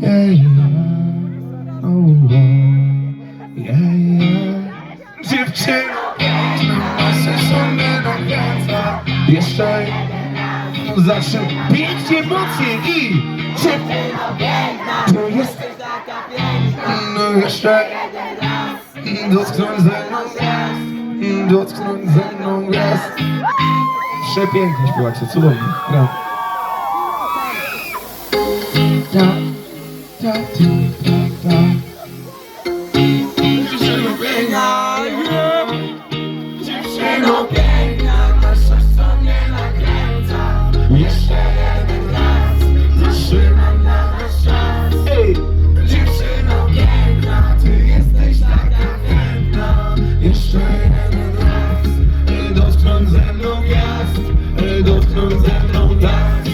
Yeah, yeah. Oh, oh. Yeah, yeah. Dziewczyno, nasze sądy do końca. Jeszcze zacznę pięknie mocniej i to jest no jeszcze dotknąć ze mną dotknąć ze mną gwiazd Przepięknie śpiewacie, cudownie Gra ta, piękna, piękna, nasza co nie nakręca. Jeszcze jeden raz, zatrzymam na nas czas. Piękna, ty jesteś taka piękna. Jeszcze jeden raz, dotknąć ze mną gwiazd, y, dotknąć ze mną tak.